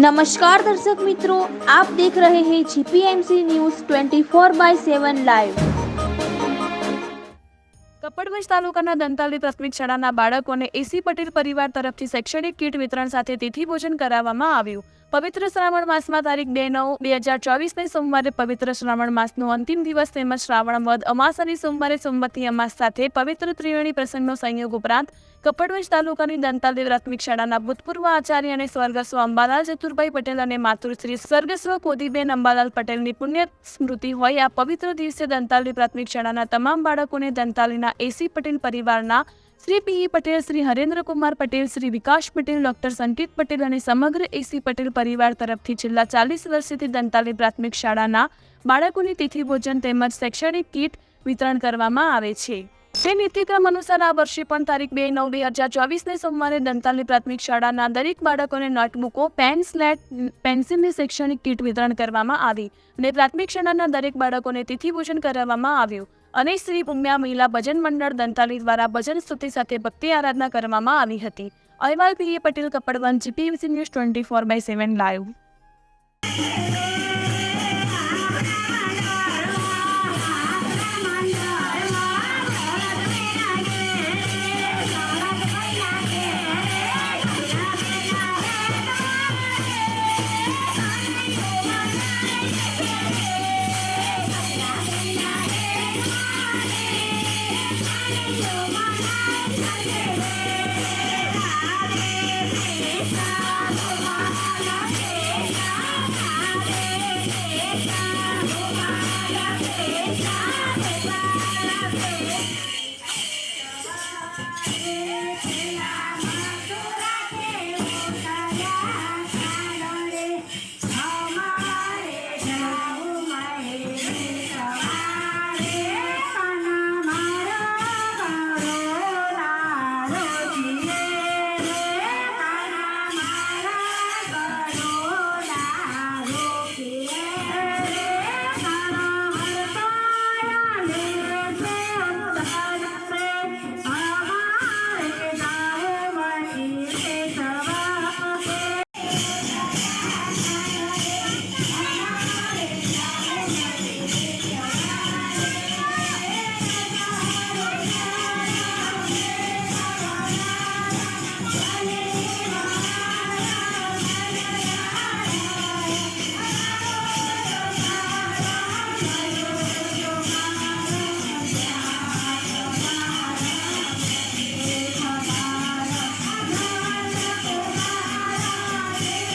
નમસ્કાર દર્શક મિત્રો આપ દેખ રહે હે GPMC news 24 by 7 live Kapadvanj તાલુકાના દંતાલી પ્રાથમિક શાળાના બાળકોને એસી પટેલ પરિવાર તરફથી શૈક્ષણિક કીટ વિતરણ સાથે તિથિ ભોજન કરાવવામાં આવ્યું. પવિત્ર શ્રાવણ માસમાં તારીખ બે નવ બે હજાર ચોવીસને સોમવારે પવિત્ર શ્રાવણ માસનો અંતિમ દિવસ તેમજ શ્રાવણ વદ અમાસાની સોમવારે સોમવતી અમાસ સાથે પવિત્ર ત્રિવેણી પ્રસંગનો સંયોગ ઉપરાંત કપડવંજ તાલુકાની દંતાલી પ્રાથમિક શાળાના ભૂતપૂર્વ આચાર્ય અને સ્વર્ગસ્વ અંબાલાલ ચતુરભાઈ પટેલ અને માતૃશ્રી સ્વર્ગસ્વ કોદીબેન અંબાલાલ પટેલની પુણ્ય સ્મૃતિ હોય આ પવિત્ર દિવસે દંતાલી પ્રાથમિક શાળાના તમામ બાળકોને દંતાલીના એસી પટેલ પરિવારના શ્રી પીઈ પટેલ, શ્રી હરેન્દ્રકુમાર પટેલ, શ્રી વિકાસ પટેલ, ડોક્ટર સંકિત પટેલ અને સમગ્ર એસી પટેલ પરિવાર તરફથી છેલ્લા ચાલીસ વર્ષથી દંતાલી પ્રાથમિક શાળાના બાળકોની તિથિ ભોજન તેમજ શૈક્ષણિક કીટ વિતરણ કરવામાં આવે છે. તે નીતિક્રમ અનુસાર આ વર્ષે પણ તારીખ બે નવ બે હજાર ચોવીસને સોમવારે દંતાલી પ્રાથમિક શાળાના દરેક બાળકોને નોટબુકો, પેન, સ્લેટ પેન્સિલની શૈક્ષણિક કીટ વિતરણ કરવામાં આવી અને પ્રાથમિક શાળાના દરેક બાળકોને તિથિ ભોજન કરાવવામાં આવ્યું. અને શ્રી ઉમ્યા મહિલા ભજન મંડળ દંતાલી દ્વારા ભજન સ્તુતિ સાથે ભક્તિ આરાધના કરવામાં આવી હતી. અહેવાલ PA Patel Kapadvan GPVC news twenty four by seven live. Bye.